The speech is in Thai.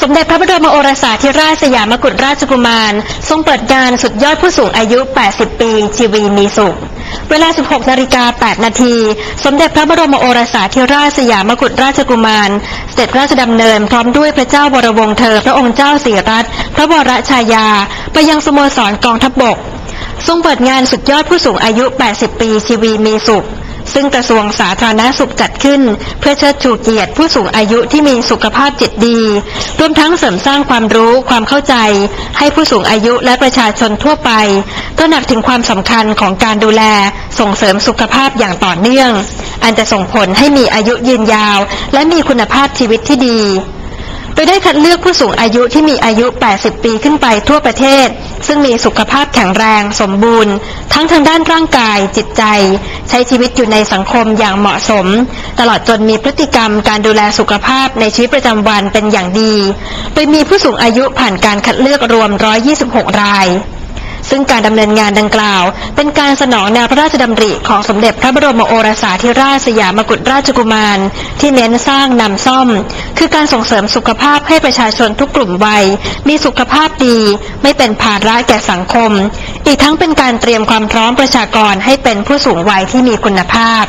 สมเด็จพระบรมโอรสาธิราชสยามกุฎราชกุมาร ทรงเปิดงานสุดยอดผู้สูงอายุ 80 ปี ชีวีมีสุข เวลา 16 นาฬิกา 8 นาที สมเด็จพระบรมโอรสาธิราชสยามกุฎราชกุมารเสด็จพระราชดำเนินพร้อมด้วยพระเจ้าวรวงศ์เธอ พระองค์เจ้าสิรัตน์พระวรชายา ไปยังสโมสรกองทัพบบก ทรงเปิดงานสุดยอดผู้สูงอายุ 80 ปี ชีวีมีสุข ซึ่งกระทรวงสาธารณสุขจัดขึ้น เพื่อเชิดชูเกียรติผู้สูงอายุที่มีสุขภาพจิตดีรวมทั้งเสริมสร้างความรู้ความเข้าใจ ให้ผู้สูงอายุและประชาชนทั่วไปตระหนักถึงความสำคัญของการดูแลส่งเสริมสุขภาพอย่างต่อเนื่อง อันจะส่งผลให้มีอายุยืนยาว และมีคุณภาพชีวิตที่ดี ยได้คัดเลือกผู้สูงอายุที่มีอายุ 80 ปีขึ้นไปทั่วประเทศ ซึ่งมีสุขภาพแข็งแรง สมบูรณ์ ทั้งทางด้านร่างกาย จิตใจ ใช้ชีวิตอยู่ในสังคมอย่างเหมาะสม ตลอดจนมีพฤติกรรมการดูแลสุขภาพในชีวิตประจำวันเป็นอย่างดี โดยมีผู้สูงอายุผ่านการคัดเลือกรวม 126 ราย ซึ่งการดำเนินงานดังกล่าว เป็นการสนองแนวพระราชดำริของสมเด็จพระบรมโอรสาธิราชสยามกุฎราชกุมาร ที่เน้นสร้างนำซ่อม คือการส่งเสริมสุขภาพให้ประชาชนทุกกลุ่มวัย มีสุขภาพดี ไม่เป็นภาระแก่สังคม อีกทั้งเป็นการเตรียมความพร้อมประชากรให้เป็นผู้สูงวัยที่มีคุณภาพ